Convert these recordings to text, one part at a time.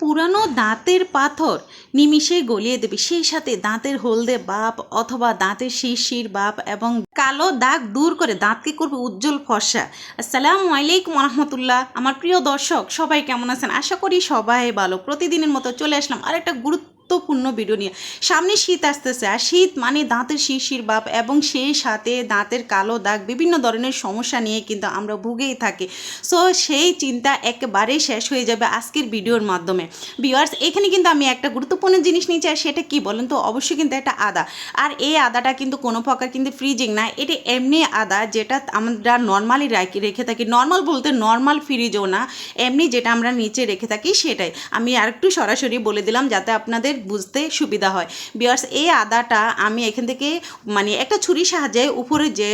পুরানো দাঁতের পাথর নিমিষে গলিয়ে দেবে। সেই সাথে দাঁতের হলদে বাপ অথবা দাঁতের শিরশির বাপ এবং কালো দাগ দূর করে দাঁতকে করবে উজ্জ্বল ফর্সা। আসসালামু আলাইকুম রহমতুল্লাহ আমার প্রিয় দর্শক, সবাই কেমন আছেন? আশা করি সবাই ভালো। প্রতিদিনের মতো চলে আসলাম আর একটা গুরুত্বপূর্ণ ভিডিও নিয়ে। সামনে শীত আসতেছে, আর শীত মানে দাঁতের শিরশির বাপ এবং সেই সাথে দাঁতের কালো দাগ, বিভিন্ন ধরনের সমস্যা নিয়ে কিন্তু আমরা ভুগেই থাকি। সো সেই চিন্তা একেবারেই শেষ হয়ে যাবে আজকের ভিডিওর মাধ্যমে। ভিউয়ার্স এখানে কিন্তু আমি একটা গুরুত্বপূর্ণ জিনিস নিয়েছি আর সেটা কি বলেন তো? অবশ্যই কিন্তু একটা আদা। আর এই আদাটা কিন্তু কোনো প্রকার কিন্তু ফ্রিজিং না, এটি এমনি আদা যেটা আমরা নর্মালি রাখি রেখে থাকি। নর্মাল বলতে নর্মাল ফ্রিজও না, এমনি যেটা আমরা নিচে রেখে থাকি সেটাই। আমি আরেকটু সরাসরি বলে দিলাম, যাতে আপনাদের বুঝতে সুবিধা হয়। বিয়ার্স এই আদাটা আমি এখান থেকে মানে একটা ছুরির সাহায্যে উপরে যে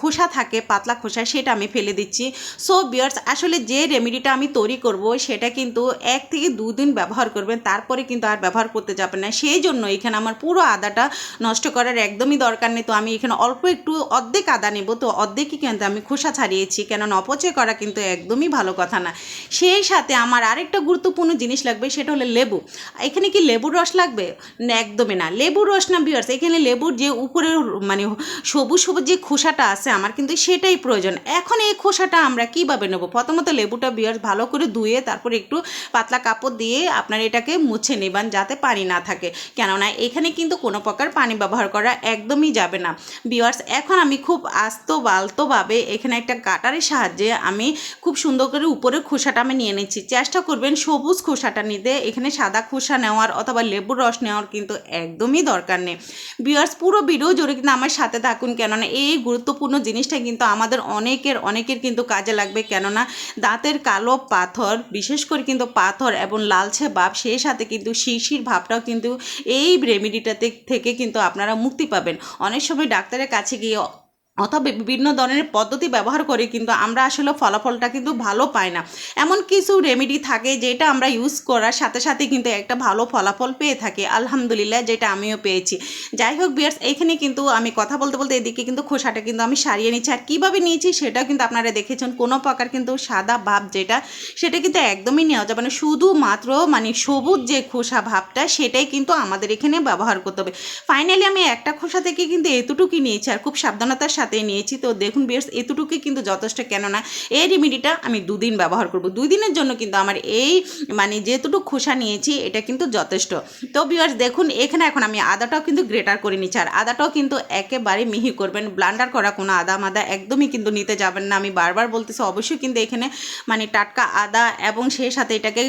খোসা থাকে, পাতলা খোসা, সেটা আমি ফেলে দিচ্ছি। সো বিয়ার্স আসলে যে রেমেডিটা আমি তৈরি করব, সেটা কিন্তু এক থেকে দুদিন ব্যবহার করবেন, তারপরে কিন্তু আর ব্যবহার করতে যাবেন না। সেই জন্য এখানে আমার পুরো আদাটা নষ্ট করার একদমই দরকার নেই। তো আমি এখানে অল্প একটু অর্ধেক আদা নেব, তো অর্ধেকই কিন্তু আমি খোসা ছাড়িয়েছি, কেননা অপচয় করা কিন্তু একদমই ভালো কথা না। সেই সাথে আমার আরেকটা গুরুত্বপূর্ণ জিনিস লাগবে, সেটা হলো লেবু। এখানে কি লেবুর রস লাগবে? না, একদমই না। লেবুর রস না বিয়ার্স এখানে লেবুর যে উপরের মানে সবুজ সবুজ যে খোসাটা আছে আমার কিন্তু সেটাই প্রয়োজন। এখন এই খোসাটা আমরা কীভাবে নেব? প্রথমত লেবুটা বিয়ার্স ভালো করে ধুয়ে তারপর একটু পাতলা কাপড় দিয়ে আপনার এটাকে মুছে নেবেন যাতে পানি না থাকে। কেননা এখানে কিন্তু কোনো প্রকার পানি ব্যবহার করা একদমই যাবে না। বিয়ার্স এখন আমি খুব আস্ত বালতোভাবে এখানে একটা কাটারের সাহায্যে আমি খুব সুন্দর করে উপরের খোসাটা আমি নিয়ে নিচ্ছি। চেষ্টা করবেন সবুজ খোসাটা নিতে। এখানে সাদা খোসা নেওয়ার অথবা লেবুর রস নেওয়ার কিন্তু একদমই দরকার নেই। বিয়ার্স পুরো ভিডিও জুড়ে কিন্তু আমার সাথে থাকুন, কেননা এই গুরুত্বপূর্ণ জিনিসটা কিন্তু আমাদের অনেকের অনেকের কিন্তু কাজে লাগবে, কেননা দাঁতের কালো পাথর, বিশেষ করে কিন্তু পাথর এবং লালচে ভাব, সেই সাথে কিন্তু শিশির ভাবটাও কিন্তু এই রেমেডিটাতে থেকে কিন্তু আপনারা মুক্তি পাবেন। অনেক সময় ডাক্তারের কাছে গিয়ে অথবা বিভিন্ন ধরনের পদ্ধতি ব্যবহার করে কিন্তু আমরা আসলে ফলাফলটা কিন্তু ভালো পাই না। এমন কিছু রেমেডি থাকে যেটা আমরা ইউজ করার সাথে সাথে কিন্তু একটা ভালো ফলাফল পেয়ে থাকি। আলহামদুলিল্লাহ, যেটা আমিও পেয়েছি। যাই হোক বিয়ার্স এখানে কিন্তু আমি কথা বলতে বলতে এদিকে কিন্তু খোসাটা কিন্তু আমি সারিয়ে নিচ্ছি। আর কীভাবে নিয়েছি সেটাও কিন্তু আপনারা দেখেছেন। কোনো প্রকার কিন্তু সাদা ভাব যেটা, সেটা কিন্তু একদমই নেওয়া যাবে না। শুধুমাত্র মানে সবুজ যে খোসা ভাবটা, সেটাই কিন্তু আমাদের এখানে ব্যবহার করতে হবে। ফাইনালি আমি একটা খোসা থেকে কিন্তু এতটুকুই নিয়েছি। আর খুব সাবধানতার সাথে নিয়েছি। তো দেখুন বিয়ার্স এতটুকুই কিন্তু যথেষ্ট। কেননা এই রেমেডিটা আমি দুদিন ব্যবহার করব। দুই দিনের জন্য কিন্তু আমার এই মানে যেতটুকু খোসা নিয়েছি, এটা কিন্তু যথেষ্ট। তো বিয়ার্স দেখুন, এখানে এখন আমি আদাটাও কিন্তু গ্রেটার করে নিচ্ছি। আর আদাটাও কিন্তু একেবারে মিহি করবেন। ব্লান্ডার করা কোনো আদা মাদা একদমই কিন্তু নিতে যাবেন না। আমি বারবার বলতেছি, অবশ্যই কিন্তু এখানে মানে টাটকা আদা এবং সেই সাথে এটাকে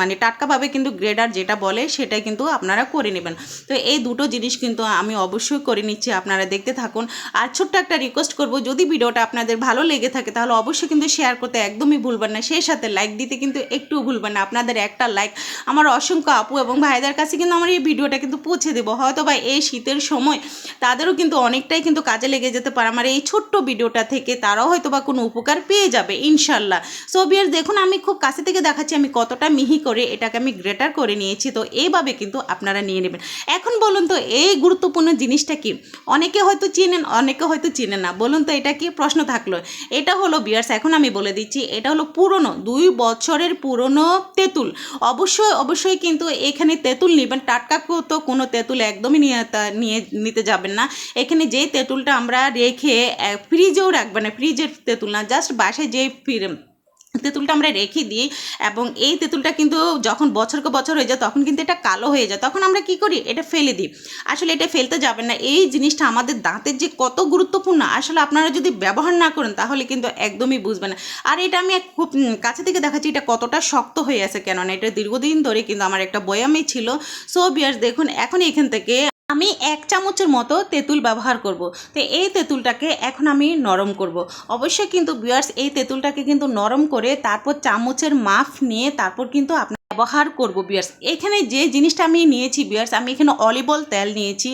মানে টাটকাভাবে কিন্তু গ্রেডার যেটা বলে সেটা কিন্তু আপনারা করে নেবেন। তো এই দুটো জিনিস কিন্তু আমি অবশ্যই করে নিচ্ছি। আপনারা দেখতে থাকুন। আর ছোট্ট একটা রিকোয়েস্ট করব, যদি ভিডিওটা আপনাদের ভালো লেগে থাকে, তাহলে অবশ্যই কিন্তু শেয়ার করতে একদমই ভুলবেন না। সেই সাথে লাইক দিতে কিন্তু একটুও ভুলবেন না। আপনাদের একটা লাইক আমার অসংখ্য আপু এবং ভাইদের কাছে কিন্তু আমার এই ভিডিওটা কিন্তু পৌঁছে দেবো। হয়তো বা এই শীতের সময় তাদেরও কিন্তু অনেকটাই কিন্তু কাজে লেগে যেতে পারে। আমার এই ছোট্ট ভিডিওটা থেকে তারাও হয়তো বা কোনো উপকার পেয়ে যাবে, ইনশাল্লাহ। সো বিয়ার দেখুন, আমি খুব কাছে থেকে দেখাচ্ছি, আমি কতটা মিহি করে এটাকে আমি গ্রেটার করে নিয়েছি। তো এইভাবে কিন্তু আপনারা নিয়ে নেবেন। এখন বলুন তো, এই গুরুত্বপূর্ণ জিনিসটা কি? অনেকে হয়তো চিনেন, অনেকে হয়তো চিনেন না। বলুন তো এটা কি প্রশ্ন থাকল? এটা হলো বিয়ার্স, এখন আমি বলে দিচ্ছি, এটা হলো পুরনো, দুই বছরের পুরনো তেঁতুল। অবশ্যই অবশ্যই কিন্তু এখানে তেঁতুল নেবেন, টাটকা তো কোনো তেঁতুল একদমই নিয়ে নিয়ে নিতে যাবেন না। এখানে যেই তেঁতুলটা আমরা রেখে ফ্রিজেও রাখবেন না ফ্রিজের তেঁতুল না জাস্ট বাসে যেই ফির- তেঁতুলটা আমরা রেখে দিই এবং এই তেঁতুলটা কিন্তু যখন বছরকে বছর হয়ে যায়, তখন কিন্তু এটা কালো হয়ে যায়। তখন আমরা কি করি? এটা ফেলে দিই। আসলে এটা ফেলতে যাবেন না। এই জিনিসটা আমাদের দাঁতের যে কত গুরুত্বপূর্ণ, আসলে আপনারা যদি ব্যবহার না করেন, তাহলে কিন্তু একদমই বুঝবেন না। আর এটা আমি খুব কাছে থেকে দেখাচ্ছি, এটা কতটা শক্ত হয়ে আছে কেননা, এটা দীর্ঘদিন ধরে কিন্তু আমার একটা বয়ামই ছিল। সো বিয়ার্স দেখুন এখন এখান থেকে আমি এক চামচের মতো তেঁতুল ব্যবহার করব। তো এই তেঁতুলটাকে এখন আমি নরম করব। অবশ্যই কিন্তু বিয়ার্স এই তেঁতুলটাকে কিন্তু নরম করে তারপর চামচের মাফ নিয়ে তারপর কিন্তু আপনার ব্যবহার করব বিয়ার্স এখানে যে জিনিসটা আমি নিয়েছি বিয়ার্স আমি এখানে অলিবল তেল নিয়েছি।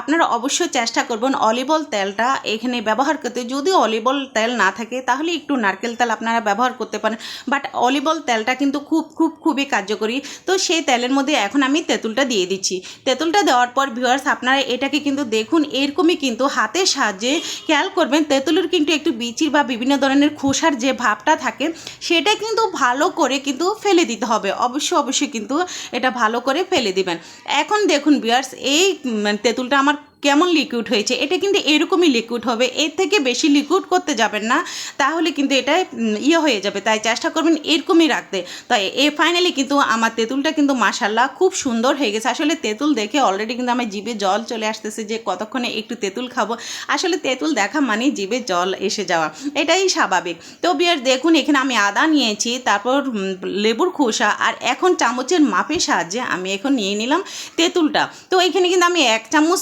আপনারা অবশ্যই চেষ্টা করবেন অলিবল তেলটা এখানে ব্যবহার করতে। যদি অলিবল তেল না থাকে, তাহলে একটু নারকেল তেল আপনারা ব্যবহার করতে পারেন। বাট অলিবল তেলটা কিন্তু খুব খুব, খুবই কার্যকরী। তো সেই তেলের মধ্যে এখন আমি তেঁতুলটা দিয়ে দিচ্ছি। তেঁতুলটা দেওয়ার পর ভিউয়ার্স আপনারা এটাকে কিন্তু দেখুন, এরকমই কিন্তু হাতের সাহায্যে খেয়াল করবেন। তেঁতুলের কিন্তু একটু বিচির বা বিভিন্ন ধরনের খোসার যে ভাবটা থাকে, সেটা কিন্তু ভালো করে কিন্তু ফেলে দিতে হবে। অবশ্যই অবশ্যই অবশ্যই কিন্তু এটা ভালো করে ফেলে দিবেন। এখন দেখুন বিয়ার্স এই তেঁতুলটা আমার কেমন লিকুইড হয়েছে, এটা কিন্তু এরকমই লিকুইড হবে, এর থেকে বেশি লিকুইড করতে যাবেন না, তাহলে কিন্তু এটা ইয়ে হয়ে যাবে, তাই চেষ্টা করবেন এরকমই রাখতে। তাই এ ফাইনালি কিন্তু আমার তেঁতুলটা কিন্তু মাসাল্লাহ খুব সুন্দর হয়ে গেছে, আসলে তেঁতুল দেখে অলরেডি কিন্তু আমার জিভে জল চলে আসতেছে যে কতক্ষণে একটু তেঁতুল খাব, আসলে তেঁতুল দেখা মানে জিভে জল এসে যাওয়া, এটাই স্বাভাবিক। তো বিয়ার দেখুন, এখানে আমি আদা নিয়েছি, তারপর লেবুর খোসা, আর এখন চামচের মাপের সাহায্যে আমি এখন নিয়ে নিলাম তেঁতুলটা। তো এখানে কিন্তু আমি এক চামচ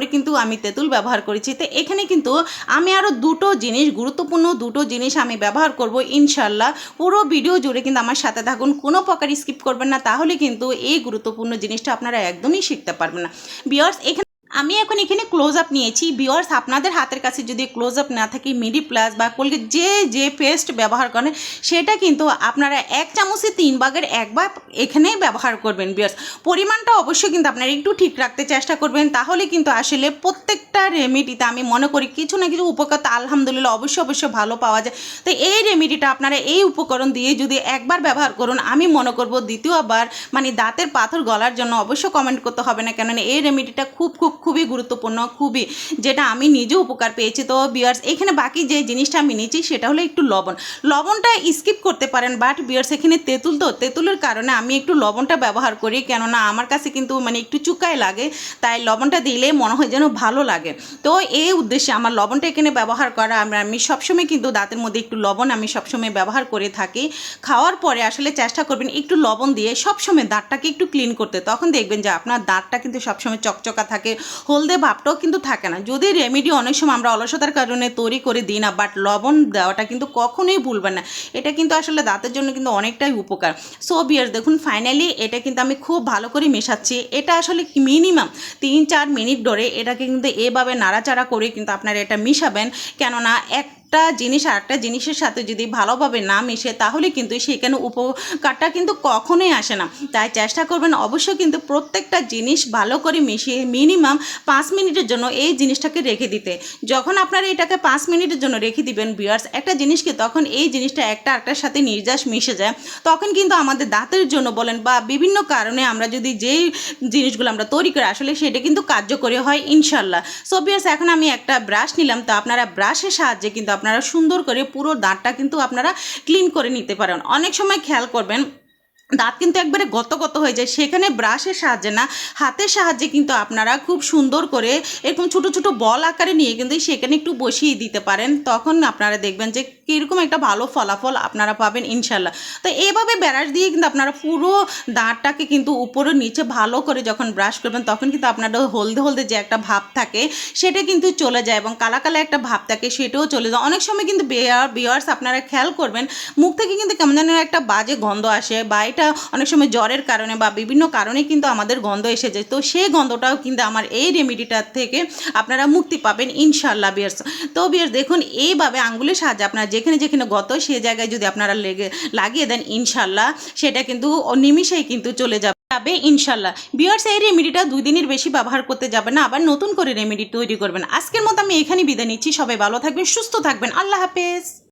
বরাবরই কিন্তু আমি তেঁতুল ব্যবহার করেছি। তো এখানে কিন্তু আমি আরও দুটো জিনিস, গুরুত্বপূর্ণ দুটো জিনিস আমি ব্যবহার করব ইনশাল্লাহ পুরো ভিডিও জুড়ে কিন্তু আমার সাথে থাকুন, কোনো প্রকার স্কিপ করবেন না। তাহলে কিন্তু এই গুরুত্বপূর্ণ জিনিসটা আপনারা একদমই শিখতে পারবেন না। বিয়ার্স এখানে আমি এখন এখানে ক্লোজ আপ নিয়েছি। বিয়ার্স আপনাদের হাতের কাছে যদি ক্লোজ আপ না থাকে মিডি প্লাস বা কোলগেট যে যে পেস্ট ব্যবহার করেন, সেটা কিন্তু আপনারা এক চামচে তিন ভাগের এক এখানেই ব্যবহার করবেন বিয়ার্স পরিমাণটা অবশ্যই কিন্তু আপনারা একটু ঠিক রাখতে চেষ্টা করবেন, তাহলে কিন্তু আসলে প্রত্যেকটা রেমেডিতে আমি মনে করি কিছু না কিছু উপকার আলহামদুলিল্লাহ অবশ্যই অবশ্যই ভালো পাওয়া যায়। তো এই রেমেডিটা আপনারা এই উপকরণ দিয়ে যদি একবার ব্যবহার করুন, আমি মনে করব দ্বিতীয়বার মানে দাঁতের পাথর গলার জন্য অবশ্যই কমেন্ট করতে হবে না, কেননা এই রেমেডিটা খুব খুব খুবই গুরুত্বপূর্ণ, খুবই। যেটা আমি নিজে উপকার পেয়েছি। তো বিয়ার্স এখানে বাকি যে জিনিসটা আমি নিয়েছি সেটা হলো একটু লবণ। লবণটা স্কিপ করতে পারেন বাট বিয়ার্স এখানে তেঁতুল তো, তেঁতুলের কারণে আমি একটু লবণটা ব্যবহার করি, কেননা আমার কাছে কিন্তু মানে একটু চুকায় লাগে, তাই লবণটা দিলে মনে হয় যেন ভালো লাগে। তো এই উদ্দেশ্যে আমার লবণটা এখানে ব্যবহার করা, আমরা, আমি সবসময় কিন্তু দাঁতের মধ্যে একটু লবণ আমি সবসময় ব্যবহার করে থাকি। খাওয়ার পরে আসলে চেষ্টা করবেন একটু লবণ দিয়ে সবসময় দাঁতটাকে একটু ক্লিন করতে। তখন দেখবেন যে আপনার দাঁতটা কিন্তু সবসময় চকচকা থাকে হলদে ভাবটাও কিন্তু থাকে না। যদি রেমেডি অনেক সময় আমরা অলসতার কারণে তৈরি করে দিই না বাট লবণ দেওয়াটা কিন্তু কখনোই ভুলবেন না। এটা কিন্তু আসলে দাঁতের জন্য কিন্তু অনেকটাই উপকার। সো বিয়ার্স দেখুন ফাইনালি এটা কিন্তু আমি খুব ভালো করে মেশাচ্ছি। এটা আসলে মিনিমাম তিন চার মিনিট ধরে এটাকে কিন্তু এভাবে নাড়াচাড়া করে কিন্তু আপনারা এটা মিশাবেন। কেননা এক একটা জিনিস আর একটা জিনিসের সাথে যদি ভালোভাবে না মিশে, তাহলে কিন্তু সেখানে উপকারটা কিন্তু কখনোই আসে না। তাই চেষ্টা করবেন অবশ্যই কিন্তু প্রত্যেকটা জিনিস ভালো করে মিশিয়ে মিনিমাম পাঁচ মিনিটের জন্য এই জিনিসটাকে রেখে দিতে। যখন আপনারা এটাকে পাঁচ মিনিটের জন্য রেখে দিবেন বিয়ার্স একটা জিনিসকে তখন এই জিনিসটা একটা একটার সাথে নির্যাস মিশে যায়। তখন কিন্তু আমাদের দাঁতের জন্য বলেন বা বিভিন্ন কারণে আমরা যদি যেই জিনিসগুলো আমরা তৈরি করি, আসলে সেটা কিন্তু কার্যকরী হয় ইনশাল্লাহ। সো বিয়ার্স এখন আমি একটা ব্রাশ নিলাম। তো আপনারা ব্রাশের সাহায্যে কিন্তু আপনারা সুন্দর করে পুরো দাঁতটা কিন্তু আপনারা ক্লিন করে নিতে পারেন। অনেক সময় খেয়াল করবেন দাঁত কিন্তু একবারে গত গত হয়ে যায়। সেখানে ব্রাশের সাহায্যে না, হাতের সাহায্যে কিন্তু আপনারা খুব সুন্দর করে এরকম ছোট ছোট বল আকারে নিয়ে কিন্তু সেখানে একটু বসিয়ে দিতে পারেন। তখন আপনারা দেখবেন যে কীরকম একটা ভালো ফলাফল আপনারা পাবেন ইনশাল্লাহ। তো এইভাবে ব্রাশ দিয়ে কিন্তু আপনারা পুরো দাঁতটাকে কিন্তু উপরে নিচে ভালো করে যখন ব্রাশ করবেন, তখন কিন্তু আপনাদের হলদে হলদে যে একটা ভাব থাকে, সেটা কিন্তু চলে যায় এবং কালা কালা একটা ভাব থাকে, সেটাও চলে যায়। অনেক সময় কিন্তু বেয়ার, বিয়ার্স আপনারা খেয়াল করবেন, মুখ থেকে কিন্তু কেমন যেন একটা বাজে গন্ধ আসে বা এটা অনেক সময় জ্বরের কারণে বা বিভিন্ন কারণে কিন্তু আমাদের গন্ধ এসে যায়। তো সেই গন্ধটাও কিন্তু আমার এই রেমেডিটার থেকে আপনারা মুক্তি পাবেন ইনশাল্লাহ বিয়ার্স। তো বিয়ার্স দেখুন, এইভাবে আঙ্গুলের সাহায্যে আপনারা যেখানে যেখানে গত, সে জায়গায় যদি আপনারা লেগে, লাগিয়ে দেন ইনশাল্লাহ সেটা কিন্তু নিমিষেই কিন্তু চলে যাবে। যাবে ইনশাল্লাহ বিয়ার্স, এই রেমেডিটা দুই দিনের বেশি ব্যবহার করতে যাবে না, আবার নতুন করে রেমেডি তৈরি করবেন। আজকের মতো আমি এখানে বিদায় নিচ্ছি। সবাই ভালো থাকবেন, সুস্থ থাকবেন। আল্লাহ হাফেজ।